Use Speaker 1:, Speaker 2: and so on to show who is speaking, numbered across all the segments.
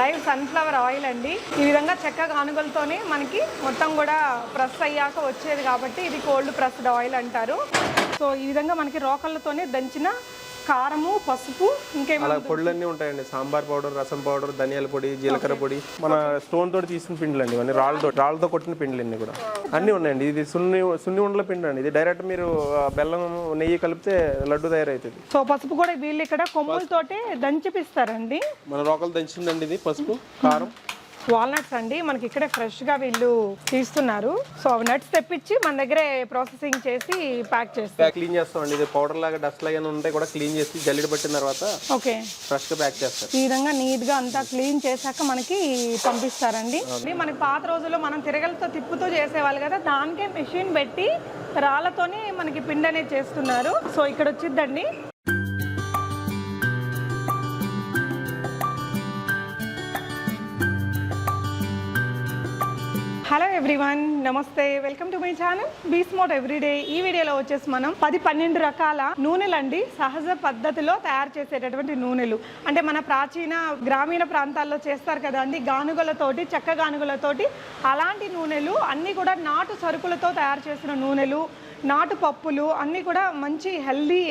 Speaker 1: Live sunflower oil అండి. ఈ విధంగా చెక్క గానుగలతోనే మనకి మొత్తం కూడా ప్రెస్ అయ్యాక వచ్చేది కాబట్టి ఇది కోల్డ్ ప్రెస్డ్ ఆయిల్ అంటారు. సో ఈ విధంగా మనకి రోకళ్ళతోనే దంచిన కారము పసుపు ఇంకేమో
Speaker 2: అలా పొడులన్నీ ఉంటాయండి. సాంబార్ పౌడర్ రసం పౌడర్ ధనియాల పొడి జీలకర్ర పొడి. మన స్టోన్ తోటి తీసిన పిండిలు అండి ఇవన్నీ. రాళ్ళతో రాళ్ళతో కొట్టిన పిండిలు అన్ని కూడా అన్నీ ఉన్నాయండి. ఇది సున్ని సున్ని ఉండల పిండి అండి ఇది డైరెక్ట్ మీరు బెల్లం నెయ్యి కలిపితే లడ్డు తయారవుతుంది
Speaker 1: సో పసుపు కూడా వీళ్ళు ఇక్కడ కొమ్ములతోటే దంచిపిస్తారండి.
Speaker 2: మన రోకలు దంచిందండి ఇది పసుపు కారం.
Speaker 1: వాల్నట్స్ అండి. మనకి ఇక్కడే ఫ్రెష్గా వీళ్ళు తీస్తున్నారు. సో అవి నట్స్ తెప్పించి మన దగ్గరే ప్రాసెసింగ్ చేసి ప్యాక్ చేస్తారు
Speaker 2: ప్యాక్ క్లీన్ చేస్తామండి. ఇది పౌడర్ లాగా డస్ట్ లాగా ఉంటాయి కూడా క్లీన్ చేసి జల్లెడ పట్టిన తర్వాత
Speaker 1: ఓకే.
Speaker 2: ఫ్రెష్గా ప్యాక్ చేస్తారు.
Speaker 1: ఈ విధంగా నీట్గా అంతా క్లీన్ చేశాక మనకి పంపిస్తారండి. మనకి పాత రోజుల్లో మనం తిరగలతో తిప్పుతూ చేసేవాళ్ళు కదా దానికే మెషిన్ పెట్టి రాళ్ళతోని మనకి పిండి అనేది చేస్తున్నారు. సో ఇక్కడ వచ్చిద్దండి ఎవ్రీవన్ నమస్తే. Welcome to my channel be smart everyday. ఈ వీడియోలో వచ్చేసి మనం పది పన్నెండు రకాల నూనెలండి. సహజ పద్ధతిలో తయారు చేసేటటువంటి నూనెలు. అంటే మన ప్రాచీన గ్రామీణ ప్రాంతాల్లో చేస్తారు కదా అండి గానుగలతోటి చెక్క గానుగలతోటి అలాంటి నూనెలు అన్నీ కూడా నాటు సరుకులతో తయారు చేసిన నూనెలు నాటు పప్పులు అన్నీ కూడా మంచి హెల్దీ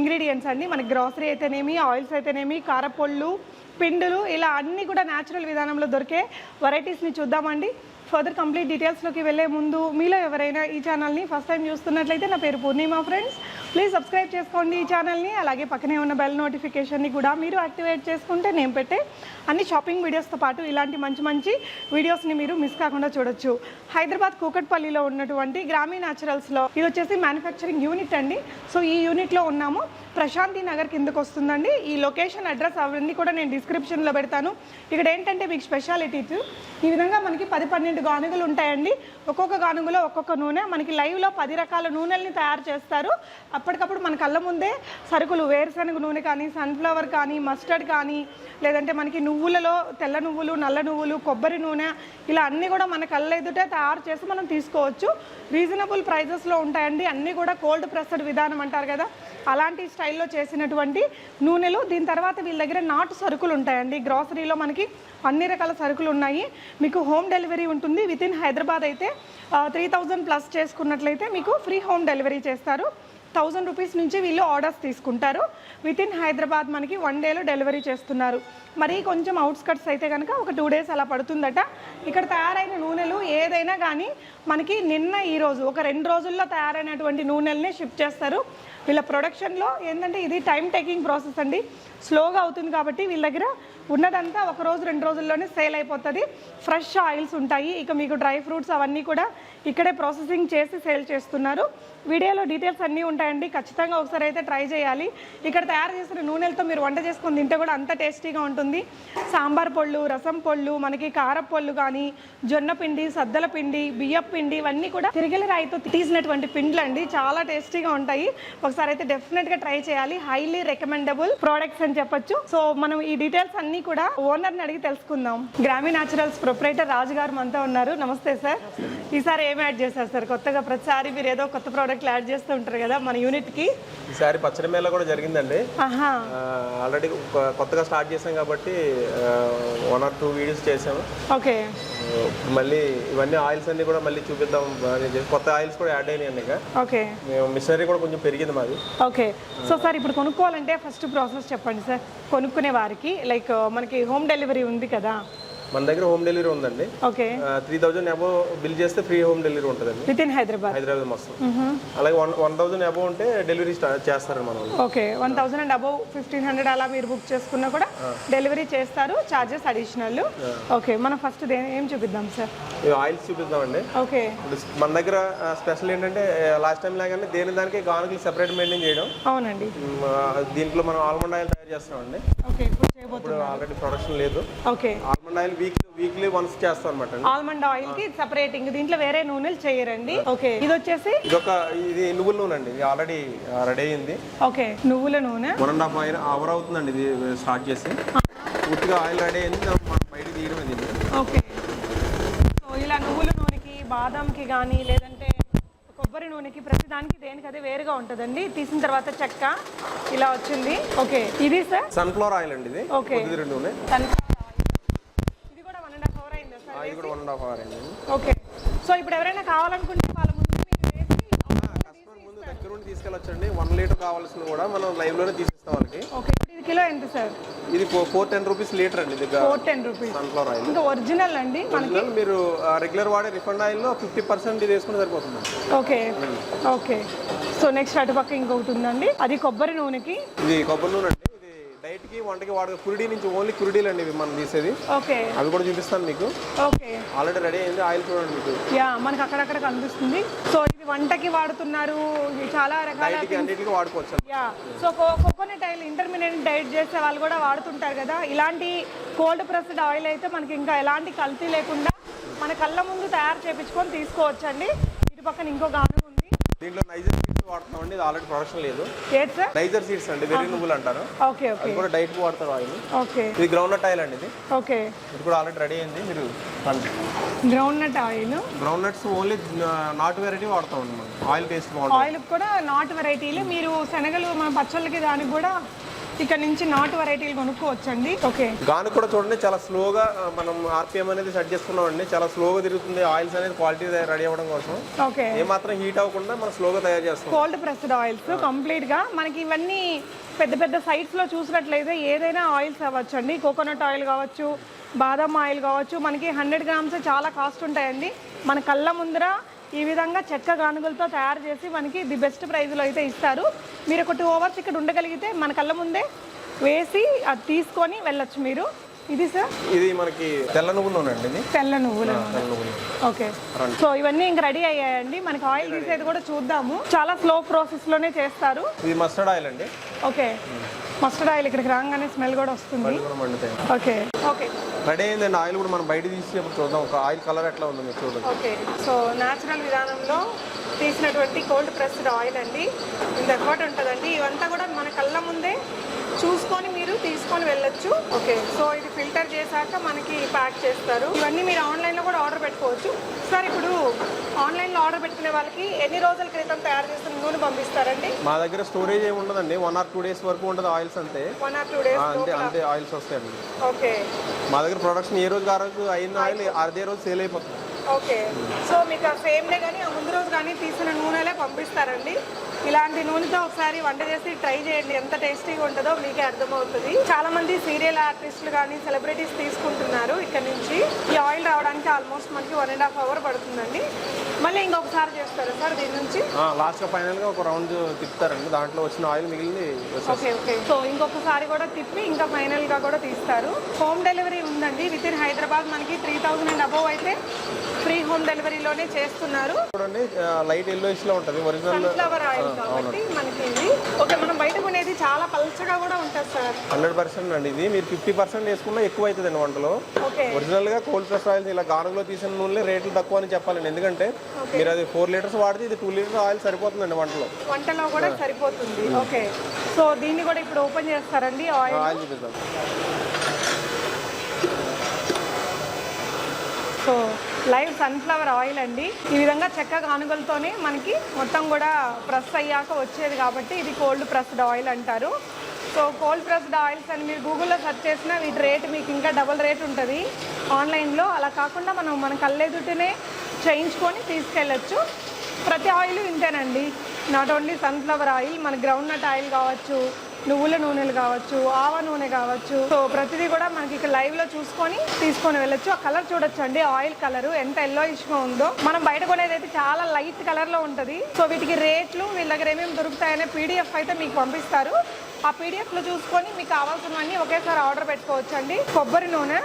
Speaker 1: ఇంగ్రీడియంట్స్ అండి. మనకి గ్రాసరీ అయితేనేమి ఆయిల్స్ అయితేనేమి కారపొళ్ళు పిండులు ఇలా అన్నీ కూడా న్యాచురల్ విధానంలో దొరికే వెరైటీస్ని చూద్దామండి. ఫర్దర్ కంప్లీట్ డీటెయిల్స్లోకి వెళ్ళే ముందు మీలో ఎవరైనా ఈ ఛానల్ని ఫస్ట్ టైం చూస్తున్నట్లయితే నా పేరు పూర్ణిమ ఫ్రెండ్స్. ప్లీజ్ సబ్స్క్రైబ్ చేసుకోండి ఈ ఛానల్ని. అలాగే పక్కనే ఉన్న బెల్ నోటిఫికేషన్ని కూడా మీరు యాక్టివేట్ చేసుకుంటే నేను పెట్టే అన్ని షాపింగ్ వీడియోస్తో పాటు ఇలాంటి మంచి మంచి వీడియోస్ని మీరు మిస్ కాకుండా చూడొచ్చు. హైదరాబాద్ కూకట్పల్లిలో ఉన్నటువంటి గ్రామీణ న్యాచురల్స్లో ఇది వచ్చేసి మ్యానుఫ్యాక్చరింగ్ యూనిట్ అండి. సో ఈ యూనిట్లో ఉన్నాము. ప్రశాంతి నగర్ కిందకు వస్తుందండి. ఈ లొకేషన్ అడ్రస్ అవన్నీ కూడా నేను డిస్క్రిప్షన్లో పెడతాను. ఇక్కడ ఏంటంటే మీకు స్పెషాలిటీస్ ఈ విధంగా మనకి పది పన్నెండు గానుగలు ఉంటాయండి. ఒక్కొక్క గానుగలో ఒక్కొక్క నూనె. మనకి లైవ్లో పది రకాల నూనెల్ని తయారు చేస్తారు. అప్పటికప్పుడు మన కళ్ళ ముందే సరుకులు వేరుశనగ నూనె కానీ సన్ఫ్లవర్ కానీ మస్టర్డ్ కానీ లేదంటే మనకి నువ్వులలో తెల్ల నువ్వులు నల్ల నువ్వులు కొబ్బరి నూనె ఇలా అన్నీ కూడా మన కళ్ళ ఎదుటే తయారు చేసి మనం తీసుకోవచ్చు. రీజనబుల్ ప్రైజెస్లో ఉంటాయండి. అన్నీ కూడా కోల్డ్ ప్రెస్డ్ విధానం అంటారు కదా. అలాంటి స్టైల్లో చేసినటువంటి నూనెలు. దీని తర్వాత వీళ్ళ దగ్గర నాటు సరుకులు ఉంటాయండి. గ్రాసరీలో మనకి అన్ని రకాల సరుకులు ఉన్నాయి. మీకు హోమ్ డెలివరీ ఉంటుంది విత్ ఇన్ హైదరాబాద్ అయితే త్రీ థౌజండ్ ప్లస్ చేసుకున్నట్లయితే మీకు ఫ్రీ హోమ్ డెలివరీ చేస్తారు. థౌజండ్ రూపీస్ నుంచి వీళ్ళు ఆర్డర్స్ తీసుకుంటారు. విత్ ఇన్ హైదరాబాద్ మనకి వన్ డేలో డెలివరీ చేస్తున్నారు. మరి కొంచెం అవుట్స్కట్స్ అయితే కనుక ఒక టూ డేస్ అలా పడుతుందట. ఇక్కడ తయారైన నూనెలు ఏదైనా కానీ మనకి నిన్న ఈరోజు ఒక రెండు రోజుల్లో తయారైనటువంటి నూనెల్ని షిప్ చేస్తారు. వీళ్ళ ప్రొడక్షన్లో ఏంటంటే ఇది టైం టేకింగ్ ప్రాసెస్ అండి. స్లోగా అవుతుంది కాబట్టి వీళ్ళ దగ్గర ఉన్నదంతా ఒక రోజు రెండు రోజుల్లోనే సేల్ అయిపోతుంది. ఫ్రెష్ ఆయిల్స్ ఉంటాయి. ఇక మీకు డ్రై ఫ్రూట్స్ అవన్నీ కూడా ఇక్కడే ప్రాసెసింగ్ చేసి సేల్ చేస్తున్నారు. వీడియోలో డీటెయిల్స్ అన్నీ ఉంటాయండి. ఖచ్చితంగా ఒకసారి అయితే ట్రై చేయాలి. ఇక్కడ తయారు చేసిన నూనెలతో మీరు వంట చేసుకుని తింటే కూడా అంత టేస్టీగా ఉంటుంది. సాంబార్ పొళ్ళు రసం పొళ్ళు మనకి కారపు పొళ్ళు కానీ జొన్న పిండి సద్దల పిండి బియ్యపు పిండి ఇవన్నీ కూడా తిరిగిల రాయితో తీసినటువంటి పిండ్లు అండి. చాలా టేస్టీగా ఉంటాయి. ఒకసారి అయితే డెఫినెట్గా ట్రై చేయాలి. హైలీ రికమెండబుల్ ప్రోడక్ట్స్ అని చెప్పొచ్చు. సో మనం ఈ డీటెయిల్స్ అన్ని కూడా ఓనర్ని అడిగి తెలుసుకుందాం. గ్రామీ న్యాచురల్స్ ప్రొపరేటర్ రాజు గారు మనతో ఉన్నారు. నమస్తే సార్ ఈసారి ఏం యాడ్ చేశారు సార్ కొత్తగా ప్రతిసారి మీరు ఏదో కొత్త ప్రోడక్ట్లు యాడ్ చేస్తూ ఉంటారు కదా మన యూనిట్కి
Speaker 2: ఈసారి పచ్చడి మేళ కూడా జరిగిందండి. ఆల్రెడీ కొత్తగా స్టార్ట్ చేసాం కాబట్టి వన్ ఆర్ టూ వీడియోస్ చేసాము
Speaker 1: ఓకే.
Speaker 2: మళ్ళీ ఇవన్నీ ఆయిల్స్ అన్ని కూడా మళ్ళీ చూపిద్దాం కొత్త ఆయిల్స్ కూడా యాడ్ అయినాయి ఇక.
Speaker 1: ఓకే.
Speaker 2: మిషనరీ కూడా కొంచెం పెరిగింది మాది.
Speaker 1: ఓకే. సో సార్ ఇప్పుడు కొనుక్కోవాలంటే ఫస్ట్ ప్రాసెస్ చెప్పండి సార్. కొనుక్కునే వారికి లైక్ మనకి హోమ్ డెలివరీ ఉంది కదా.
Speaker 2: మన దగ్గర హోమ్ డెలివరీ ఉందండి.
Speaker 1: Okay.
Speaker 2: Three thousand above bill చేస్తే ఫ్రీ హోమ్ డెలివరీ ఉంటుందండి.
Speaker 1: విత్ ఇన్ హైదరాబాద్
Speaker 2: హైదరాబాద్ మొత్తం అలాగే వన్ వన్ థౌజండ్ అబో ఉంటే డెలివరీ చేస్తారండి మన
Speaker 1: okay. One thousand and above fifteen hundred అలా మీరు బుక్ చేసుకున్నా కూడా డెలివరీ చేస్తారు చార్జెస్ అడిషనల్ ఓకే. మనం ఫస్ట్ ఏం చూపిద్దాం సార్
Speaker 2: ఆయిల్స్ చూపిద్దామండి.
Speaker 1: ఓకే.
Speaker 2: మన దగ్గర స్పెషల్ ఏంటంటే లాస్ట్ టైం లాగానే దేని దానికి గానుకలు సెపరేట్ మెయింటైన్ చేయడం.
Speaker 1: అవునండి.
Speaker 2: దీంట్లో మనం ఆల్మండ్ ఆయిల్ తయారు చేస్తామండి
Speaker 1: ఓకే. ఇప్పుడు
Speaker 2: ఆల్రెడీ ప్రొడక్షన్ లేదు.
Speaker 1: Okay.
Speaker 2: Almond oil weekly weekly once చేస్తాం అనమాట
Speaker 1: ఆల్మండ్ ఆయిల్కి సపరేటింగ్ దీంట్లో వేరే నూనెలు చేయరండి. ఓకే. ఇది వచ్చేసి?
Speaker 2: ఇది ఒక ఇది నువ్వుల నూనె అండి. ఇది ఆల్రెడీ రెడీ అయింది.
Speaker 1: ఓకే. నువ్వుల నూనె.
Speaker 2: One and half oil hour అవుతుందండి ఇది స్టార్ట్ చేసి. పూర్తిగా ఆయిల్ రెడీ అయింది మనం బయట తీయడం ఇది
Speaker 1: ఓకే. సో ఇలా నువ్వుల నూనెకి బాదంకి కానీ లేదంటే కొబ్బరి నూనెకి ప్రతి దానికి దేనికి అదే వేరుగా ఉంటుందండి. తీసిన తర్వాత చెక్క ఇలా వచ్చింది. ఓకే. ఇది సార్?
Speaker 2: సన్ఫ్లవర్ ఆయిల్ అండి ఇది.
Speaker 1: ఓకే.
Speaker 2: నూనె
Speaker 1: సన్ఫ్లవర్ ఆయిల్
Speaker 2: ఇది కూడా వన్ అండ్ హాఫ్ అవర్ అండి
Speaker 1: ఓకే సో ఇప్పుడు ఎవరైనా కావాలనుకుంటే వాళ్ళ ముందు మీరు వేసి
Speaker 2: కస్టమర్ ముందు దగ్గర నుండి తీసుకెళ్ళొచ్చండి. వన్ లీటర్ కావాల్సిన కూడా మనం లైవ్లోనే తీసిస్తాం వాళ్ళకి.
Speaker 1: ఓకే ఇప్పుడు ఇది కిలో ఎంత సార్
Speaker 2: ఇది ఫోర్ టెన్ రూపీస్ లీటర్ అండి ఇది
Speaker 1: four ten rupees
Speaker 2: sunflower oil
Speaker 1: ఇంకా ఒరిజినల్ అండి? మనకి
Speaker 2: ఒరిజినల్ మీరు రెగ్యులర్ వాడే రిఫండ్ ఆయిల్లో ఫిఫ్టీ పర్సెంట్ ఇది వేసుకుంటే సరిపోతుంది.
Speaker 1: ఓకే ఓకే సో నెక్స్ట్ అటుపక్క ఇంకొకటి ఉందండి. అది కొబ్బరి నూనెకి.
Speaker 2: ఇది కొబ్బరి నూనె కి వంటకి వాడే కురిడి నుంచి ఓన్లీ కురిడీలు అండి ఇవి మనం తీసేది.
Speaker 1: ఓకే.
Speaker 2: అవి కూడా చూపిస్తాను మీకు.
Speaker 1: ఓకే.
Speaker 2: ఆల్రెడీ రెడీ అయింది ఆయిల్ చూడండి మీకు.
Speaker 1: యా మనకి అక్కడక్కడ కనిపిస్తుంది. సో ఇది వంటకి వాడుతున్నారు ఇది చాలా రకాల
Speaker 2: అన్నిటికీ వాడుకోవచ్చు
Speaker 1: yeah so coconut oil intermediate diet చేసే వాళ్ళు కూడా వాడుతుంటారు కదా. ఇలాంటి కోల్డ్ ప్రెస్డ్ ఆయిల్ అయితే మనకి ఇంకా ఎలాంటి కల్తీ లేకుండా మన కళ్ళ ముందు తయారు చేపించుకొని తీసుకోవచ్చండి. ఇటు పక్కన ఇంకో గాను
Speaker 2: దీంట్లో నైజర్ సీడ్స్ వాడుతున్నామండి ఇది ఆల్రెడీ ప్రొడక్షన్ లేదు. నైజర్ సీడ్స్ అండి. వెరీ నువ్వులు అంటారు.
Speaker 1: Okay okay.
Speaker 2: కూడా డైట్ వాడతారు ఆయిల్.
Speaker 1: ఓకే.
Speaker 2: ఇది గ్రౌండ్ నట్ ఆయిల్ అండి ఇది.
Speaker 1: ఓకే.
Speaker 2: ఇది కూడా ఆల్రెడీ రెడీ అయింది. మీరు
Speaker 1: groundnut oil
Speaker 2: groundnuts only నాటు వెరైటీ వాడతాం అండి ఆయిల్ టేస్ట్ బాగుంటుంది
Speaker 1: ఆయిల్ కూడా నాటు వెరైటీలు మీరు శనగలు మన పచ్చళ్ళకి దానికి కూడా ఇక్కడ నుంచి నాటు వెరైటీలు కొనుక్కోవచ్చండి. ఓకే
Speaker 2: గాను కూడా చూడండి చాలా స్లోగా మనం ఆర్పిఎం అనేది సెట్ చేసుకున్నాం అండి. చాలా స్లోగా తిరుగుతుంది. ఆయిల్స్ అనేది క్వాలిటీ రెడీ అవ్వడం కోసం.
Speaker 1: ఓకే
Speaker 2: ఏమాత్రం హీట్ అవ్వకుండా మనం స్లోగా తయారు చేస్తాం.
Speaker 1: కోల్డ్ ప్రెస్డ్ ఆయిల్స్ కంప్లీట్గా. మనకి ఇవన్నీ పెద్ద పెద్ద సైట్స్లో చూసినట్లయితే ఏదైనా ఆయిల్స్ అవ్వచ్చండి. కోకోనట్ ఆయిల్ కావచ్చు బాదం ఆయిల్ కావచ్చు. మనకి హండ్రెడ్ గ్రామ్స్ చాలా కాస్ట్ ఉంటాయండి. మన కళ్ళ ముందర ఈ విధంగా చెక్క గానుగులతో తయారు చేసి మనకి ది బెస్ట్ ప్రైస్లో అయితే ఇస్తారు. మీరు ఒక టూ అవర్స్ ఇక్కడ ఉండగలిగితే మన కళ్ళ ముందే వేసి అది తీసుకొని వెళ్ళొచ్చు మీరు. ఇది సార్?
Speaker 2: ఇది మనకి తెల్ల నువ్వుల నూనె అండి ఇది?
Speaker 1: తెల్ల నువ్వులు. ఓకే. సో ఇవన్నీ ఇంక రెడీ అయ్యాయండి. మనకి ఆయిల్ తీసేది కూడా చూద్దాము. చాలా స్లో ప్రాసెస్లోనే చేస్తారు.
Speaker 2: ఇది మస్టర్డ్ ఆయిల్ అండి.
Speaker 1: ఓకే. మస్టర్డ్ ఆయిల్ ఇక్కడికి రాగానే స్మెల్ కూడా వస్తుంది.
Speaker 2: పళ్ళు కూడా మండుతాయి.
Speaker 1: ఓకే. ఓకే.
Speaker 2: రెడీ అయిందండి ఆయిల్ కూడా మనం బయట తీసి చూద్దాం. ఒక ఆయిల్ కలర్ ఎట్లా ఉందో మీరు చూడండి.
Speaker 1: ఓకే. సో న్యాచురల్ విధానంలో తీసినటువంటి కోల్డ్ ప్రెస్డ్ ఆయిల్ అండి. ఇంత ఎఫర్ట్ ఉంటుందండి. ఇవంతా కూడా మన కళ్ళ ముందే చూసుకొని మీరు తీసుకొని వెళ్ళొచ్చు. ఓకే సో ఇది ఫిల్టర్ చేశాక మనకి ప్యాక్ చేస్తారు. ఇవన్నీ మీరు ఆన్లైన్లో కూడా ఆర్డర్ పెట్టుకోవచ్చు. సార్ ఇప్పుడు ఆన్లైన్లో ఆర్డర్ పెట్టుకునే వాళ్ళకి ఎన్ని రోజుల క్రితం తయారు చేసిన నూనె పంపిస్తారండి?
Speaker 2: మా దగ్గర స్టోరేజ్ ఏమి ఉండదండి. వన్ ఆర్ టూ డేస్ వరకు ఉండదు ఆయిల్స్ అంతే.
Speaker 1: వన్ ఆర్ టూ డేస్
Speaker 2: అంతే అంతే ఆయిల్స్ వస్తాయండి.
Speaker 1: ఓకే.
Speaker 2: మా దగ్గర ప్రొడక్షన్ ఏ రోజు ఆ రోజు అయిన ఆయిల్ అదే రోజు సేల్ అయిపోతుంది.
Speaker 1: ఓకే. సో మీకు ఆ సేమ్ డే కానీ ఆ ముందు రోజు కానీ తీసిన నూనెలే పంపిస్తారండి. ఇలాంటి నూనెతో ఒకసారి వంట చేసి ట్రై చేయండి. ఎంత టేస్టీగా ఉంటుందో మీకే అర్థమవుతుంది. చాలా మంది సీరియల్ ఆర్టిస్టులు కానీ సెలబ్రిటీస్ తీసుకుంటున్నారు ఇక్కడ నుంచి. ఈ ఆయిల్ రావడానికి ఆల్మోస్ట్ మనకి వన్ అండ్ హాఫ్ అవర్ పడుతుందండి. మళ్ళీ ఇంకొకసారి చేస్తారా సార్ దీని నుంచి?
Speaker 2: లాస్ట్గా ఫైనల్గా ఒక రౌండ్ తిప్పుతారండి. దాంట్లో వచ్చిన ఆయిల్ మిగిలింది.
Speaker 1: Okay okay. సో ఇంకొకసారి కూడా తిప్పి ఇంకా ఫైనల్గా కూడా తీస్తారు. హోమ్ డెలివరీ ఉందండి. విత్ ఇన్ హైదరాబాద్ మనకి త్రీ థౌసండ్ అండ్ అబోవ్ అయితే ఫ్రీ హోమ్ డెలివరీలోనే చేస్తున్నారు.
Speaker 2: చూడండి లైట్ ఎల్లోయిష్లో ఉంటుంది. ఒరిజినల్
Speaker 1: సన్ఫ్లవర్ ఆయిల్ కాబట్టి మనకి ఇది. ఓకే మనం బయట కొనేది చాలా పల్చగా కూడా ఉంటుంది సార్.
Speaker 2: హండ్రెడ్ పర్సెంట్ అండి. ఇది మీరు ఫిఫ్టీ పర్సెంట్ వేసుకున్నా ఎక్కువ అవుతుంది అండి వంటలో.
Speaker 1: ఓకే.
Speaker 2: ఒరిజినల్గా కోల్డ్ ప్రెస్ ఆయిల్స్ ఇలా గానుగులో తీసిన నూనె రేట్లు తక్కువ అని చెప్పాలండి. ఎందుకంటే మీరు అది ఫోర్ లీటర్స్ వాడితే ఇది టూ లీటర్స్ ఆయిల్ సరిపోతుందండి వంటలో.
Speaker 1: వంటలో కూడా సరిపోతుంది. ఓకే. సో దీన్ని కూడా ఇప్పుడు ఓపెన్ చేస్తారండి ఆయిల్.
Speaker 2: ఆయిల్ చూపిస్తాం
Speaker 1: సో లైవ్ సన్ఫ్లవర్ ఆయిల్ అండి. ఈ విధంగా చెక్క గానుగలతోనే మనకి మొత్తం కూడా ప్రెస్ అయ్యాక వచ్చేది కాబట్టి ఇది కోల్డ్ ప్రెస్డ్ ఆయిల్ అంటారు. సో కోల్డ్ ప్రెస్డ్ ఆయిల్స్ అని మీరు గూగుల్లో సెర్చ్ చేసినా వీటి రేట్ మీకు ఇంకా డబుల్ రేట్ ఉంటుంది. ఆన్లైన్లో అలా కాకుండా మనం మన కళ్ళెదుటనే చేయించుకొని తీసుకెళ్ళచ్చు. ప్రతి ఆయిల్ ఇంతేనండి. నాట్ ఓన్లీ సన్ఫ్లవర్ ఆయిల్ మన గ్రౌండ్ నట్ ఆయిల్ కావచ్చు నువ్వుల నూనెలు కావచ్చు ఆవ నూనె కావచ్చు. సో ప్రతిదీ కూడా మనకి ఇక్కడ లైవ్లో చూసుకొని తీసుకొని వెళ్ళొచ్చు. ఆ కలర్ చూడొచ్చు అండి ఆయిల్ కలర్ ఎంత ఎల్లోయిష్గా ఉందో. మనం బయట కొనేది అయితే చాలా లైట్ కలర్లో ఉంటది. సో వీటికి రేట్లు వీళ్ళ దగ్గర ఏమేమి దొరుకుతాయనే పీడిఎఫ్ అయితే మీకు పంపిస్తారు. ఆ పీడిఎఫ్లో చూసుకొని మీకు కావాల్సినవన్నీ ఒకేసారి ఆర్డర్ పెట్టుకోవచ్చు అండి కొబ్బరి నూనె.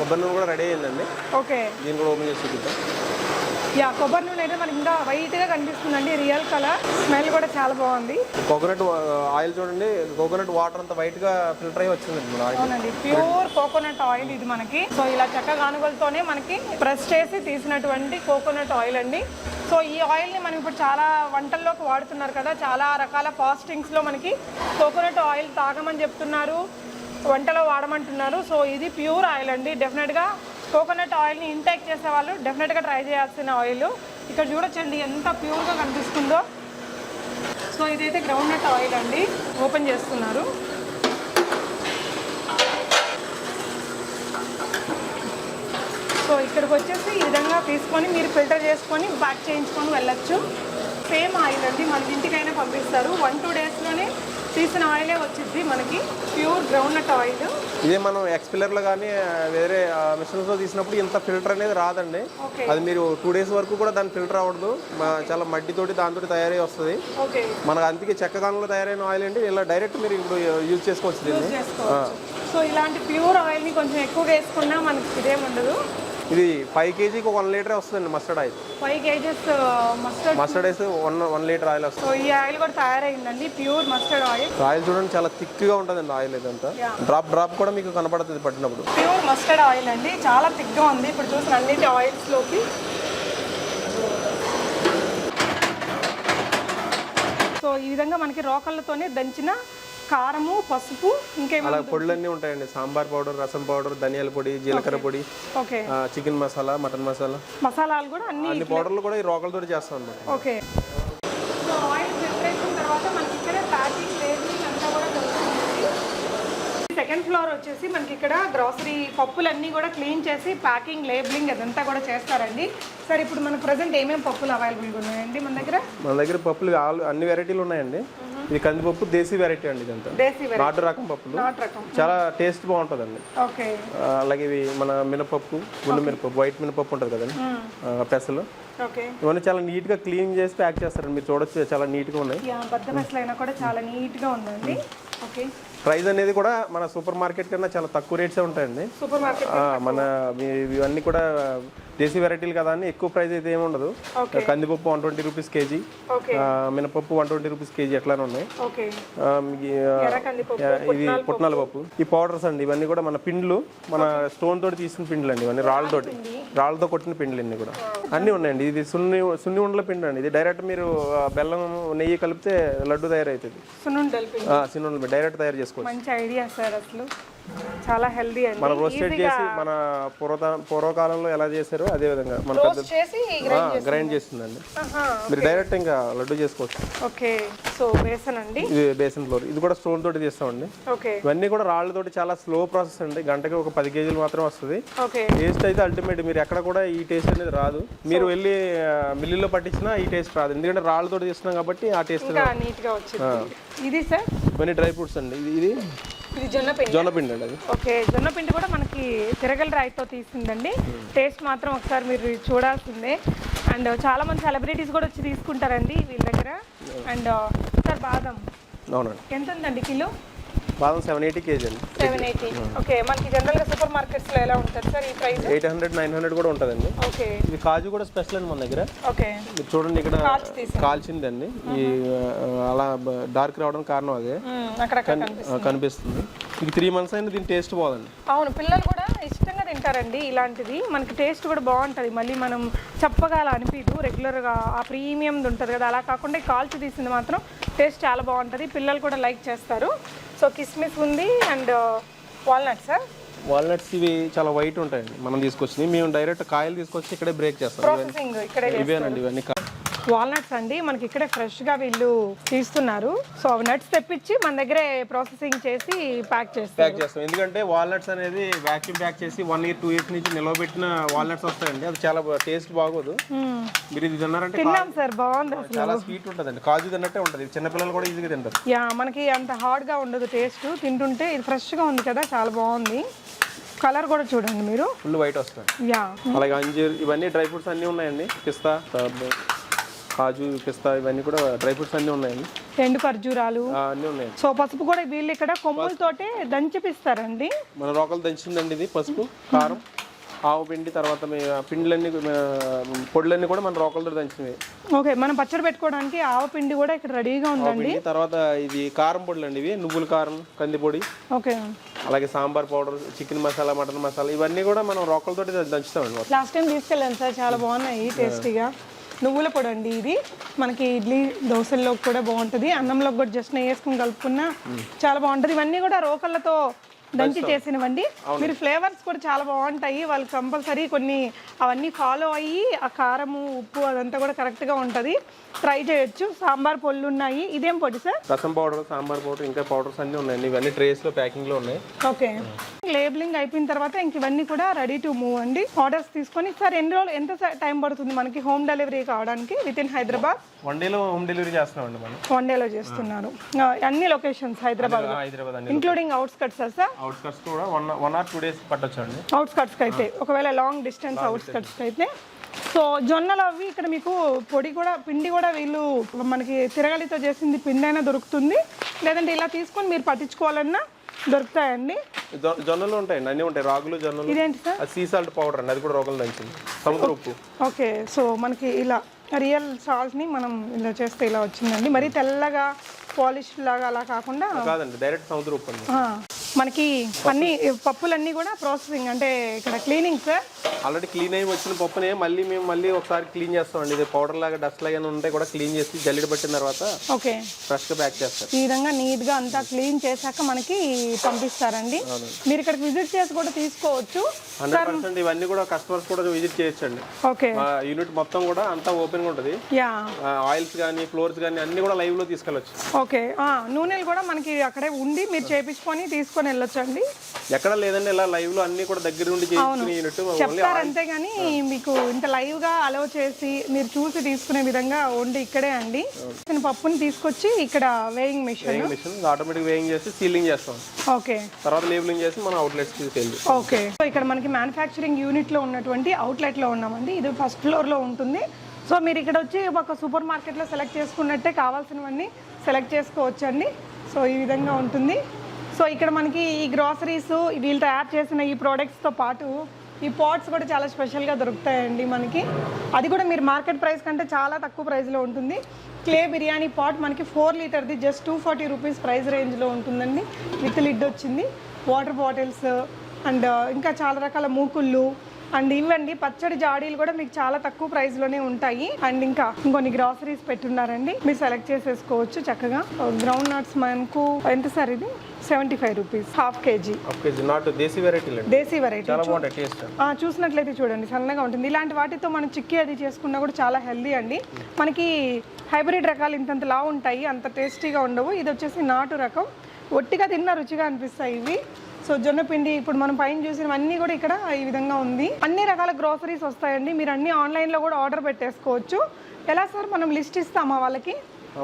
Speaker 2: కొబ్బరి నూనె కూడా రెడీ అయిందండి.
Speaker 1: ఓకే.
Speaker 2: కూడా ఓపెన్ చేసి చూపిద్దాం.
Speaker 1: యా కొబ్బరి నూనె అయితే మనకి ఇంకా వైట్గా కనిపిస్తుందండి. రియల్ కలర్ స్మెల్ కూడా చాలా బాగుంది.
Speaker 2: కోకోనట్ ఆయిల్ చూడండి. కోకోనట్ వాటర్ అంతా వైట్గా ఫిల్టర్ అయ్యి వచ్చిందండి
Speaker 1: అవునండి. ప్యూర్ కోకోనట్ ఆయిల్ ఇది మనకి. సో ఇలా చెక్క గానుగలతోనే మనకి ప్రెస్ చేసి తీసినటువంటి కోకోనట్ ఆయిల్ అండి. సో ఈ ఆయిల్ని మనం ఇప్పుడు చాలా వంటల్లోకి వాడుతున్నారు కదా. చాలా రకాల ఫాస్టింగ్స్లో మనకి కోకోనట్ ఆయిల్ తాగమని చెప్తున్నారు. వంటలో వాడమంటున్నారు. సో ఇది ప్యూర్ ఆయిల్ అండి. డెఫినెట్గా కోకోనట్ ఆయిల్ని ఇంటేక్ చేసే వాళ్ళు డెఫినెట్గా ట్రై చేయాల్సిన ఆయిల్. ఇక్కడ చూడొచ్చండి ఎంత ప్యూర్గా కనిపిస్తుందో. సో ఇదైతే గ్రౌండ్ నట్ ఆయిల్ అండి ఓపెన్ చేస్తున్నారు. సో ఇక్కడికి వచ్చేసి ఈ విధంగా తీసుకొని మీరు ఫిల్టర్ చేసుకొని బ్యాక్ చేయించుకొని వెళ్ళొచ్చు. సేమ్ ఆయిల్ అండి మన ఇంటికైనా పంపిస్తారు. వన్ టూ డేస్లోనే తీసిన ఆయిలే వచ్చింది మనకి ప్యూర్ గ్రౌండ్ నట్ ఆయిల్.
Speaker 2: ఇదే మనం ఎక్స్పిల్లర్లో కానీ వేరే మిషన్స్లో తీసినప్పుడు ఇంత ఫిల్టర్ అనేది రాదండి. అది మీరు టూ డేస్ వరకు కూడా దాని ఫిల్టర్ అవ్వదు చాలా మట్టితోటి దాంతో తయారై వస్తుంది. మనకు అందుకే చెక్క కాలంలో తయారైన ఆయిల్ అంటే ఇలా డైరెక్ట్ మీరు ఇప్పుడు యూజ్ చేసుకోవచ్చు దీన్ని.
Speaker 1: సో ఇలాంటి ప్యూర్ ఆయిల్ని కొంచెం ఎక్కువగా వేసుకున్నా మనకి ఇదేం ఉండదు.
Speaker 2: ఇది ఫైవ్ కేజీకి వన్ లీటర్ వస్తుందండి mustard oil
Speaker 1: five kgs mustard
Speaker 2: mustard one one litre oil వస్తుంది.
Speaker 1: సో ఈ ఆయిల్ కూడా తయారైందండి ప్యూర్ మస్టర్డ్ ఆయిల్
Speaker 2: ఆయిల్ చూడండి చాలా థిక్గా ఉంటుందండి ఆయిల్ ఇదంతా. డ్రాప్ డ్రాప్ కూడా మీకు కనపడుతుంది పట్టినప్పుడు.
Speaker 1: ప్యూర్ మస్టర్డ్ ఆయిల్ అండి చాలా థిక్గా ఉంది. ఇప్పుడు చూసిన అన్నిటి ఆయిల్స్లోకి సో ఈ విధంగా మనకి రోకళ్ళతోనే దంచిన కారము పసుపు ఇంకేమైనా
Speaker 2: అలా పొడులన్నీ ఉంటాయండి. సాంబార్ పౌడర్ రసం పౌడర్ ధనియాల పొడి జీలకర్ర పొడి
Speaker 1: okay.
Speaker 2: Chicken masala mutton masala.
Speaker 1: మసాలాలు కూడా అన్ని
Speaker 2: అన్ని పౌడర్లు కూడా ఈ రోకలతో చేస్తాం అనమాట
Speaker 1: ఓకే. సో ఆయిల్ తర్వాత మనకి ఇక్కడ ప్యాకింగ్ లేబులింగ్ అంతా కూడా జరుగుతుంది సెకండ్ ఫ్లోర్ వచ్చేసి మనకి ఇక్కడ గ్రాసరీ పప్పులన్నీ కూడా క్లీన్ చేసి ప్యాకింగ్ లేబులింగ్ అదంతా కూడా చేస్తారండి. సార్ ఇప్పుడు మనకు ప్రజెంట్ ఏమేమి పప్పులు అవైలబుల్గా ఉన్నాయండి మన దగ్గర?
Speaker 2: మన దగ్గర పప్పులు ఆల్- అన్ని వెరైటీలు ఉన్నాయండి. ఇది కందిపప్పు దేశీ వెరైటీ అండి ఇదంతా. నాటు రకం పప్పులు.
Speaker 1: నాట్
Speaker 2: చాలా టేస్ట్ బాగుంటుందండి.
Speaker 1: ఓకే.
Speaker 2: ఆ, అలాగే ఇవి మన మినపప్పు గుండు మినపప్పు వైట్ మినపప్పు ఉంటుంది కదండి. పెసలు. ఇవన్నీ చాలా నీట్గా క్లీన్ చేసి ప్యాక్ చేస్తారండి. మీరు చూడొచ్చు చాలా నీట్గా ఉన్నాయి.
Speaker 1: యా బద్ద అయినా కూడా చాలా నీట్గా ఉందండి. ఓకే.
Speaker 2: ప్రైస్ అనేది కూడా మన సూపర్ మార్కెట్ కన్నా చాలా తక్కువ రేట్సే ఉంటాయండి.
Speaker 1: సూపర్ మార్కెట్
Speaker 2: మన ఇవన్నీ కూడా దేశీ వెరైటీలు కదా అని ఎక్కువ ప్రైస్ అయితే ఏమి ఉండదు. కందిపప్పు వన్ ట్వంటీ రూపీస్ కేజీ. మినపప్పు వన్ ట్వంటీ రూపీస్ కేజీ ఎట్లానే ఉన్నాయి. ఇది పుట్నాల పప్పు. ఈ పౌడర్స్ అండి ఇవన్నీ కూడా మన పిండ్లు మన స్టోన్ తోటి తీసిన పిండ్లు అండి ఇవన్నీ రాళ్ళతోటి రాళ్ళతో కొట్టిన పిండ్లు అన్ని కూడా. అన్నీ ఉన్నాయండి. ఇది సున్ని సున్ని ఉండల పిండి అండి. ఇది డైరెక్ట్ మీరు బెల్లం నెయ్యి కలిపితే లడ్డు తయారవుతుంది
Speaker 1: సున్నుండలు పిండి.
Speaker 2: ఆ, సున్ని ఉండల డైరెక్ట్ తయారు చేసుకోవచ్చు.
Speaker 1: మంచి ఐడియా సార్ అసలు. చాలా హెల్దీ అండి.
Speaker 2: మనం రోస్టెడ్ చేసి మన పూర్వత పూర్వకాలంలో ఎలా చేశారో అదే విధంగా మన పెద్ద
Speaker 1: గ్రైండ్
Speaker 2: చేస్తుందండి. మీరు డైరెక్ట్ ఇంకా లడ్డు చేసుకోవచ్చు.
Speaker 1: ఓకే సో బేసన్ అండి.
Speaker 2: ఇది బేసన్ ఫ్లోర్. ఇది కూడా స్టోన్ తోటి చేస్తామండి.
Speaker 1: ఓకే.
Speaker 2: ఇవన్నీ కూడా రాళ్ళతోటి చాలా స్లో ప్రాసెస్ అండి. గంటకి ఒక పది కేజీలు మాత్రం వస్తుంది.
Speaker 1: ఓకే.
Speaker 2: టేస్ట్ అయితే అల్టిమేట్ మీరు ఎక్కడ కూడా ఈ టేస్ట్ అనేది రాదు. మీరు వెళ్ళి ఆ, మిల్లులో పట్టించినా ఈ టేస్ట్ రాదు. ఎందుకంటే రాళ్ళతోటి చేస్తున్నాం కాబట్టి ఆ టేస్ట్
Speaker 1: ఇంకా నీట్గా వచ్చింది. ఇది సార్
Speaker 2: ఇవన్నీ డ్రై ఫ్రూట్స్ అండి. ఇది ఇది
Speaker 1: ఇది జొన్న పిండి
Speaker 2: జొన్న పిండి అండి అది.
Speaker 1: ఓకే జొన్న పిండి కూడా మనకి తిరగల రాయితో తీసిందండి టేస్ట్ మాత్రం ఒకసారి మీరు చూడాల్సిందే. అండ్ చాలా మంది సెలబ్రిటీస్ కూడా వచ్చి తీసుకుంటారండి వీళ్ళ దగ్గర. అండ్ సార్ బాదం.
Speaker 2: అవునండి.
Speaker 1: ఎంత ఉందండి కిలో?
Speaker 2: బాదం సెవెన్ ఎయిటీ కేజీ అండి.
Speaker 1: సెవెన్ ఎయిటీ ఓకే మనకి జనరల్గా సూపర్ మార్కెట్స్లో ఎలా ఉంటుంది సార్ ఈ price
Speaker 2: eight hundred nine hundred కూడా ఉంటుందండి.
Speaker 1: ఓకే
Speaker 2: ఇది కాజు కూడా స్పెషల్ అండి మన దగ్గర.
Speaker 1: ఓకే
Speaker 2: మీరు చూడండి ఇక్కడ. కాల్చిందండి. ఈ ఆ, అలా డార్క్ రావడానికి కారణం అదే.
Speaker 1: అక్కడక్కడ కనిపిస్తుంది.
Speaker 2: ఇది త్రీ మంత్స్ అయినా దీని టేస్ట్ బాగుందండి
Speaker 1: అవును పిల్లలు కూడా ఇష్టంగా తింటారండి ఇలాంటిది. మనకి టేస్ట్ కూడా బాగుంటుంది. మళ్ళీ మనం చప్పగా అలా అనిపించదు రెగ్యులర్గా ఆ ప్రీమియం ఉంటుంది కదా అలా కాకుండా కాల్చి తీసింది మాత్రం టేస్ట్ చాలా బాగుంటుంది. పిల్లలు కూడా లైక్ చేస్తారు. సో కిస్మిస్ ఉంది అండ్ వాల్నట్ సార్
Speaker 2: వాల్నట్స్ ఇవి చాలా వైట్ ఉంటాయండి. మనం తీసుకొచ్చినవి. మేము డైరెక్ట్ కాయలు తీసుకొచ్చి ఇక్కడే బ్రేక్ చేస్తాం. ఇవేనండి ఇవన్నీ
Speaker 1: వాల్నట్స్ అండి. మనకి ఇక్కడే ఫ్రెష్గా వీళ్ళు తీస్తున్నారు. సో అవి నట్స్ తెప్పించి మన దగ్గరే ప్రాసెసింగ్ చేసి ప్యాక్ చేస్తారు.
Speaker 2: ప్యాక్ చేస్తాం. ఎందుకంటే వాల్నట్స్ అనేది వాక్యూమ్ ప్యాక్ చేసి వన్ ఇయర్ టూ ఇయర్స్ నుంచి నిలవబెట్టిన వాల్నట్స్ వస్తాయండి. అది చాలా టేస్ట్ బాగోదు. మీరు ఇది తిన్నారంటే
Speaker 1: తిన్నాం సార్ బాగుంది అసలు.
Speaker 2: చాలా స్వీట్ ఉంటుందండి. కాజు తిన్నట్టే ఉంటుంది. చిన్నపిల్లలు కూడా ఈజీగా తింటారు.
Speaker 1: యా మనకి అంత హార్డ్గా ఉండదు టేస్ట్ తింటుంటే ఇది ఫ్రెష్గా ఉంది కదా చాలా బాగుంది. కలర్ కూడా చూడండి మీరు.
Speaker 2: ఫుల్ వైట్ వస్తుంది
Speaker 1: యా.
Speaker 2: అలాగే అంజీర్ ఇవన్నీ డ్రై ఫ్రూట్స్ అన్నీ ఉన్నాయండి. పిస్తా కాజు పిస్తా ఇవన్నీ కూడా డ్రై ఫ్రూట్స్ అన్నీ ఉన్నాయండి.
Speaker 1: ఎండు ఖర్జూరాలు.
Speaker 2: అన్నీ ఉన్నాయండి.
Speaker 1: సో పసుపు కూడా వీళ్ళు ఇక్కడ కొమ్ములతోటే దంచిపిస్తారండి.
Speaker 2: మన రోకలు దంచిందండి ఇది పసుపు కారం ఆవు పిండి తర్వాత పిండిలన్నీ పొడులన్నీ కూడా మన రోకలతో దంచినవి.
Speaker 1: ఓకే మనం పచ్చడి పెట్టుకోవడానికి ఆవ పిండి కూడా ఇక్కడ రెడీగా ఉందండి.
Speaker 2: తర్వాత ఇది కారం పొడులు అండి ఇవి నువ్వుల కారం కంది పొడి
Speaker 1: ఓకే.
Speaker 2: అలాగే sambar powder chicken masala mutton masala ఇవన్నీ కూడా మనం రోకలతోటి దంచుతామండి.
Speaker 1: లాస్ట్ టైం తీసుకెళ్ళాను సార్ చాలా బాగున్నాయి టేస్టీగా. నువ్వుల పొడి అండి ఇది. మనకి ఇడ్లీ దోశల్లో కూడా బాగుంటుంది. అన్నంలో కూడా జస్ట్ నెయ్యి వేసుకుని కలుపుకున్నా చాలా బాగుంటుంది. ఇవన్నీ కూడా రోకళ్ళతో దంచి చేసినవండి. మీరు ఫ్లేవర్స్ కూడా చాలా బాగుంటాయి. వాళ్ళు కంపల్సరీ కొన్ని అవన్నీ ఫాలో అయ్యి ఆ కారము ఉప్పు అదంతా కూడా కరెక్ట్గా ఉంటుంది. ట్రై చేయొచ్చు. సాంబార్ పొళ్ళు ఉన్నాయి. ఇదేం పొడి sir?
Speaker 2: Rasam powder sambar powder ఇంకా పౌడర్స్ అన్నీ ఉన్నాయండి ఇవన్నీ ట్రేస్లో ప్యాకింగ్లో ఉన్నాయి.
Speaker 1: ఓకే. లేబులింగ్ అయిపోయిన తర్వాత ఇంక ఇవన్నీ కూడా రెడీ టు మూవ్ అండి. ఆర్డర్స్ తీసుకొని సార్ ఎన్ని రోజులు ఎంత టైం పడుతుంది మనకి హోమ్ డెలివరీ కావడానికి విత్ ఇన్ హైదరాబాద్
Speaker 2: వన్ డేలో హోమ్ డెలివరీ చేస్తున్నామండి మనం.
Speaker 1: వన్ డేలో చేస్తున్నారు. అన్ని locations Hyderabad
Speaker 2: Hyderabad
Speaker 1: including outskirts sir?
Speaker 2: Outskirts కూడా one one or two days పట్టొచ్చండి.
Speaker 1: అవుట్స్కట్స్కి అయితే. ఒకవేళ లాంగ్ డిస్టెన్స్ అవుట్స్కట్స్కి అయితే. సో జొన్నలు అవి ఇక్కడ మీకు పొడి కూడా పిండి కూడా వీళ్ళు మనకి తిరగలితో చేసింది పిండి అయినా దొరుకుతుంది. లేదంటే ఇలా తీసుకొని మీరు పట్టించుకోవాలన్నా దొరుకుతాయండి.
Speaker 2: జొన్నలు ఉంటాయండి అన్నీ ఉంటాయి. రాగులు జొన్నలు.
Speaker 1: ఇదేంటి సార్?
Speaker 2: సీ సాల్ట్ పౌడర్ అండి అది కూడా రోగలు దంచింది. సముద్ర ఉప్పు.
Speaker 1: ఓకే సో మనకి ఇలా రియల్ సాల్ట్ని మనం ఇలా చేస్తే ఇలా వచ్చిందండి. మరి తెల్లగా పాలిష్ లాగా అలా కాకుండా
Speaker 2: కాదండి డైరెక్ట్ సముద్ర ఉప్పు అండి.
Speaker 1: మనకి అన్ని పప్పులన్నీ కూడా ప్రాసెసింగ్ అంటే ఇక్కడ క్లీనింగ్ సార్
Speaker 2: ఆల్రెడీ క్లీన్ అయ్యి వచ్చిన పప్పునే మళ్ళీ మేము మళ్ళీ ఒకసారి క్లీన్ చేస్తామండి. ఇది పౌడర్ లాగా డస్ట్ లాగా ఉంటే కూడా క్లీన్ చేసి జల్లెడ పట్టిన తర్వాత
Speaker 1: ఓకే
Speaker 2: ఫ్రెష్గా ప్యాక్ చేస్తారు.
Speaker 1: ఈ విధంగా నీట్గా అంతా క్లీన్ చేశాక మనకి పంపిస్తారండి. మీరు ఇక్కడికి విజిట్ చేసి కూడా తీసుకోవచ్చు.
Speaker 2: హండ్రెడ్ పర్సెంట్ ఇవన్నీ కూడా కస్టమర్స్ కూడా విజిట్ చేయొచ్చండి.
Speaker 1: ఓకే
Speaker 2: యూనిట్ మొత్తం కూడా అంతా ఓపెన్గా ఉంటుంది.
Speaker 1: యా
Speaker 2: ఆయిల్స్ కానీ ఫ్లోర్స్ కానీ అన్ని కూడా లైవ్లో తీసుకెళ్ళొచ్చు.
Speaker 1: ఓకే ఆ, నూనెలు కూడా మనకి అక్కడే ఉండి మీరు చేపించుకొని తీసుకొని వెళ్ళొచ్చండి.
Speaker 2: ఎక్కడ లేదండి ఇలా లైవ్లో అన్ని కూడా దగ్గర నుండి యూనిట్
Speaker 1: చెప్తారు అంతేగాని మీకు ఇంత లైవ్గా అలౌ చేసి మీరు చూసి తీసుకునే విధంగా వండి ఇక్కడే అండి. నేను పప్పుని తీసుకొచ్చి ఇక్కడ weighing machine
Speaker 2: machine automatic weighing చేసి సీలింగ్ చేస్తాం.
Speaker 1: ఓకే.
Speaker 2: తర్వాత లేబులింగ్ చేసి మనం అవుట్లెట్స్ తీసుకెళ్ళి
Speaker 1: ఓకే. సో ఇక్కడ మనకి మ్యానుఫ్యాక్చరింగ్ యూనిట్లో ఉన్నటువంటి అవుట్లెట్లో ఉన్నామండి. ఇది ఫస్ట్ ఫ్లోర్లో ఉంటుంది. సో మీరు ఇక్కడ వచ్చి ఒక సూపర్ మార్కెట్లో సెలెక్ట్ చేసుకున్నట్టే కావాల్సినవన్నీ సెలెక్ట్ చేసుకోవచ్చు అండి సో ఈ విధంగా ఉంటుంది. సో ఇక్కడ మనకి ఈ గ్రాసరీస్ వీళ్ళు తయారు చేసిన ఈ ప్రోడక్ట్స్తో పాటు ఈ పాట్స్ కూడా చాలా స్పెషల్గా దొరుకుతాయండి మనకి. అది కూడా మీరు మార్కెట్ ప్రైస్ కంటే చాలా తక్కువ ప్రైస్లో ఉంటుంది. క్లే బిర్యానీ పాట్ మనకి four లీటర్ది just two forty rupees price రేంజ్లో ఉంటుందండి. విత్ లిడ్ వచ్చింది. వాటర్ బాటిల్స్ అండ్ ఇంకా చాలా రకాల మూకుళ్ళు అండ్ ఇవ్వండి పచ్చడి జాడీలు కూడా మీకు చాలా తక్కువ ప్రైస్లోనే ఉంటాయి. అండ్ ఇంకా ఇంకొన్ని గ్రాసరీస్ పెట్టున్నారండి. మీరు సెలెక్ట్ చేసేసుకోవచ్చు చక్కగా. గ్రౌండ్ నట్స్ మనకు ఎంత సార్ ఇది? Seventy five rupees half kg
Speaker 2: desi వెరైటీలు అండి.
Speaker 1: దేశీ వెరైటీ చూసినట్లయితే చూడండి సన్నగా ఉంటుంది. ఇలాంటి వాటితో మనం చిక్కీ అది చేసుకున్నా కూడా చాలా హెల్దీ అండి. మనకి హైబ్రిడ్ రకాలు ఇంతంత లా ఉంటాయి అంత టేస్టీగా ఉండవు. ఇది వచ్చేసి నాటు రకం. ఒట్టిగా తిన్న రుచిగా అనిపిస్తాయి ఇవి. సో జొన్న పిండి ఇప్పుడు మనం పైన చూసినవన్నీ కూడా ఇక్కడ ఈ విధంగా ఉంది. అన్ని రకాల గ్రోసరీస్ వస్తాయండి. మీరు అన్ని ఆన్లైన్లో కూడా ఆర్డర్ పెట్టేసుకోవచ్చు. ఎలా సార్ మనం లిస్ట్ ఇస్తామా వాళ్ళకి?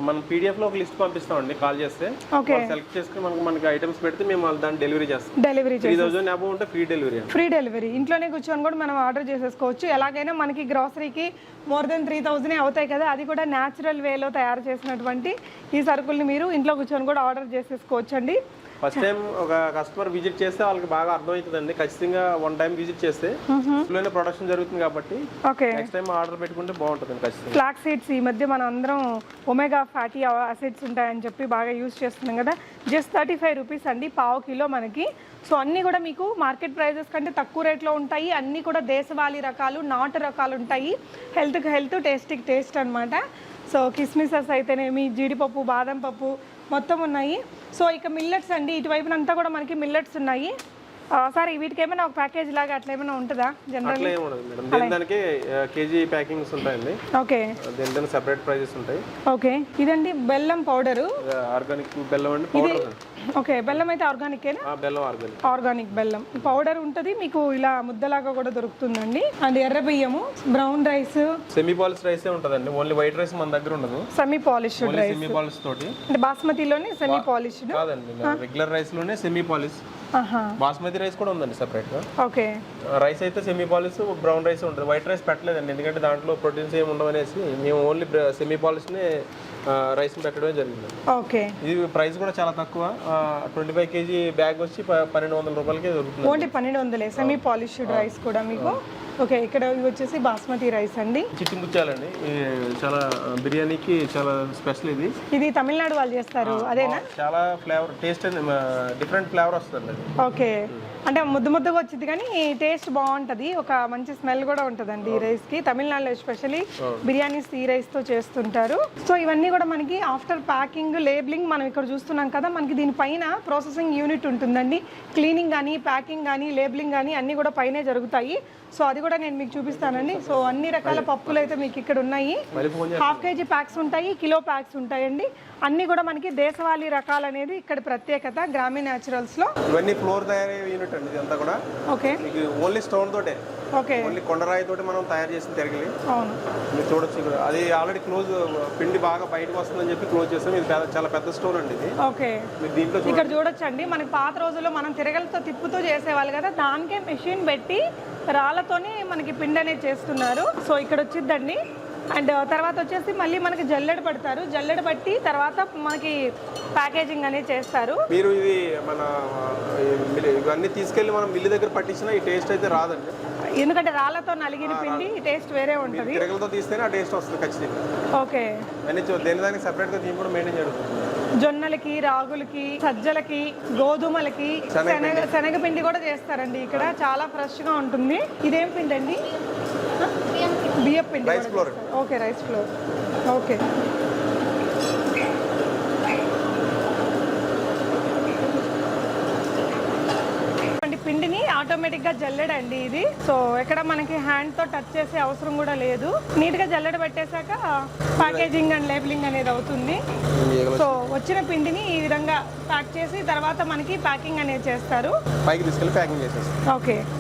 Speaker 2: మనం పీడిఎఫ్లో ఒక లిస్ట్ పంపిస్తామండి కాల్ చేస్తే.
Speaker 1: ఓకే.
Speaker 2: సెలెక్ట్ చేసుకుని మనకి మనకి ఐటమ్స్ పెడితే మేము వాళ్ళు దాన్ని డెలివరీ చేస్తాం.
Speaker 1: డెలివరీ
Speaker 2: త్రీ థౌసండ్ అబౌవ్ ఉంటే ఫ్రీ డెలివరీ
Speaker 1: ఫ్రీ డెలివరీ ఇంట్లోనే కూర్చొని కూడా మనం ఆర్డర్ చేసేసుకోవచ్చు. ఎలాగైనా మనకి గ్రాసరీకి మోర్ దెన్ త్రీ థౌజండ్ అవుతాయి కదా అది కూడా న్యాచురల్ వేలో తయారు చేసినటువంటి ఈ సరుకుల్ని మీరు ఇంట్లో కూర్చొని కూడా ఆర్డర్ చేసేసుకోవచ్చు అండి
Speaker 2: ఫస్ట్ టైం ఒక కస్టమర్ విజిట్ చేస్తే వాళ్ళకి బాగా అర్థమవుతుందండి. ఖచ్చితంగా వన్ టైం విజిట్ చేస్తే ఇంట్లోనే ప్రొడక్షన్ జరుగుతుంది కాబట్టి
Speaker 1: ఓకే.
Speaker 2: నెక్స్ట్ టైం ఆర్డర్ పెట్టుకుంటే బాగుంటుంది ఖచ్చితంగా.
Speaker 1: ఫ్లాక్ సీడ్స్ ఈ మధ్య మనం అందరం ఒమేగా ఫ్యాటీ యాసిడ్స్ ఉంటాయని చెప్పి బాగా యూస్ చేస్తున్నాం కదా. జస్ట్ థర్టీ ఫైవ్ రూపీస్ అండి పావు కిలో మనకి. సో అన్నీ కూడా మీకు మార్కెట్ ప్రైజెస్ కంటే తక్కువ రేట్లో ఉంటాయి. అన్నీ కూడా దేశవాళీ రకాలు నాటు రకాలు ఉంటాయి. హెల్త్కి హెల్త్ టేస్ట్కి టేస్ట్ అన్నమాట. సో కిస్మిసెస్ అయితేనేమి జీడిపప్పు బాదం పప్పు మొత్తం ఉన్నాయి. సో ఇక మిల్లెట్స్ అండి. ఇటువైపునంతా కూడా మనకి మిల్లెట్స్ ఉన్నాయి. సార్ వీటికి ఏమైనా ఒక ప్యాకేజ్ లాగా అట్లా ఏమైనా ఉంటుందా జనరల్
Speaker 2: అట్లా ఏమి ఉండదు మేడం. దేని దానికి కేజీ ప్యాకింగ్స్ ఉంటాయండి.
Speaker 1: ఓకే.
Speaker 2: దేని దానికి సెపరేట్ ప్రైజెస్ ఉంటాయి.
Speaker 1: ఓకే. ఇదండి బెల్లం పౌడరు.
Speaker 2: ఆర్గానిక్ బెల్లం అండి పౌడర్
Speaker 1: ఓకే బెల్లం అయితే ఆర్గానికేనా
Speaker 2: ఆ బెల్లం ఆర్గానిక్.
Speaker 1: ఆర్గానిక్ బెల్లం. పౌడర్ ఉంటుంది మీకు ఇలా ముద్దలాగా కూడా దొరుకుతుందండి. అండ్ ఎర్ర బియ్యము బ్రౌన్ రైస్.
Speaker 2: సెమీ పాలిష్ రైసే ఉంటుందండి. ఓన్లీ వైట్ రైస్ మన దగ్గర ఉండదు.
Speaker 1: Semi
Speaker 2: only
Speaker 1: rice
Speaker 2: semi polish తోటి.
Speaker 1: అంటే బాస్మతిలోనే సెమీ పాలిష్డ్
Speaker 2: కాదండి రెగ్యులర్ రైస్లోనే సెమీ పాలిష్ బాస్మతి రైస్ కూడా ఉందండి సెపరేట్గా
Speaker 1: ఓకే.
Speaker 2: రైస్ అయితే సెమీ పాలిష్ బ్రౌన్ రైస్ ఉంటుంది. వైట్ రైస్ పెట్టలేదండి. ఎందుకంటే దాంట్లో ప్రోటీన్స్ ఏమి ఉండవు అనేసి మేము ఓన్లీ సెమీ పాలిష్ని రైస్ పెట్టడమే జరిగింది.
Speaker 1: ఓకే.
Speaker 2: ఇది ప్రైస్ కూడా చాలా తక్కువ. ట్వంటీ ఫైవ్ కేజీ బ్యాగ్ వచ్చి పన్నెండు వందల రూపాయలకే దొరుకుతుంది.
Speaker 1: ఓన్లీ పన్నెండు వందలే. సెమీ పాలిష్డ్ రైస్ కూడా మీకు. ఓకే ఇక్కడ ఇవి వచ్చేసి బాస్మతి రైస్ అండి.
Speaker 2: చిట్టి ముత్యాలండి చాలా బిర్యానీకి చాలా స్పెషల్ ఇది.
Speaker 1: ఇది తమిళనాడు వాళ్ళు చేస్తారు అదేనా?
Speaker 2: చాలా ఫ్లేవర్ టేస్ట్ డిఫరెంట్ ఫ్లేవర్ వస్తుంది
Speaker 1: ఓకే అంటే ముద్దు ముద్దుగా వచ్చింది కానీ టేస్ట్ బాగుంటది. ఒక మంచి స్మెల్ కూడా ఉంటుందండి ఈ రైస్కి తమిళనాడులో ఎస్పెషల్లీ బిర్యానీస్ ఈ రైస్తో చేస్తుంటారు. సో ఇవన్నీ కూడా మనకి ఆఫ్టర్ ప్యాకింగ్ లేబులింగ్ మనం ఇక్కడ చూస్తున్నాం కదా మనకి దీనిపైన ప్రాసెసింగ్ యూనిట్ ఉంటుందండి. క్లీనింగ్ కానీ ప్యాకింగ్ కానీ లేబులింగ్ కానీ అన్నీ కూడా పైనే జరుగుతాయి. సో అది కూడా కూడా నేను మీకు చూపిస్తానండి. సో అన్ని రకాల పప్పులు అయితే మీకు ఇక్కడ ఉన్నాయి. హాఫ్ కేజీ ప్యాక్స్ ఉంటాయి కిలో ప్యాక్స్ ఉంటాయండి. అన్ని కూడా మనకి దేశవాళీ రకాలు అనేది ఇక్కడ ప్రత్యేకత గ్రామీణ న్యాచురల్స్లో
Speaker 2: ఇవన్నీ ఫ్లోర్ తయారయ్యే యూనిట్ అండి ఇదంతా కూడా.
Speaker 1: ఓకే.
Speaker 2: మీకు ఓన్లీ స్టోన్ తోటే. ఓన్లీ కొండరాయి తోటి మనం తయారు చేసిన తిరగలి. మీరు చూడొచ్చు ఇక్కడ. అది ఆల్రెడీ క్లోజ్ పిండి బాగా బయటకు వస్తుందని చెప్పి క్లోజ్ చేస్తాం ఇది చాలా పెద్ద స్టోర్ అండి ఇది.
Speaker 1: ఓకే.
Speaker 2: మీరు దీంట్లో
Speaker 1: ఇక్కడ చూడొచ్చండి. మనకి పాత రోజుల్లో మనం తిరగలతో తిప్పుతూ చేసేవాళ్ళు కదా దానికే మెషిన్ పెట్టి రాళ్ళతోని మనకి పిండి అనేది చేస్తున్నారు. సో ఇక్కడ వచ్చిద్దండి అండ్ తర్వాత వచ్చేసి మళ్ళీ మనకి జల్లెడ పడతారు. జల్లెడ పట్టి తర్వాత మనకి ప్యాకేజింగ్ అనేది చేస్తారు.
Speaker 2: మీరు ఇది మన ఇవన్నీ తీసుకెళ్ళి మనం మిల్లి దగ్గర పట్టించినా ఈ టేస్ట్ అయితే రాదండి.
Speaker 1: ఎందుకంటే రాళ్ళతో నలిగిన పిండి టేస్ట్ వేరే ఉంటుంది.
Speaker 2: తిరగలతో తీస్తేనే ఆ టేస్ట్ వస్తుంది ఖచ్చితంగా.
Speaker 1: ఓకే.
Speaker 2: అన్ని దేని దానికి సెపరేట్గా దీన్ని కూడా మెయింటైన్ చేయడం.
Speaker 1: జొన్నలకి రాగులకి సజ్జలకి గోధుమలకి శనగ శనగపిండి కూడా చేస్తారండి ఇక్కడ. చాలా ఫ్రెష్గా ఉంటుంది. ఇదేం పిండి అండి బియ్యం పిండి
Speaker 2: rice flour
Speaker 1: okay rice flour okay పిండిని ఆటోమేటిక్గా జల్లెడండి ఇది. సో ఎక్కడ మనకి హ్యాండ్తో టచ్ చేసే అవసరం కూడా లేదు. నీట్గా జల్లెడ పెట్టేశాక ప్యాకేజింగ్ అండ్ లేబులింగ్ అనేది అవుతుంది. సో వచ్చిన పిండిని ఈ విధంగా ప్యాక్ చేసి తర్వాత మనకి ప్యాకింగ్ అనేది చేస్తారు.
Speaker 2: పైకి ప్యాకింగ్
Speaker 1: ఓకే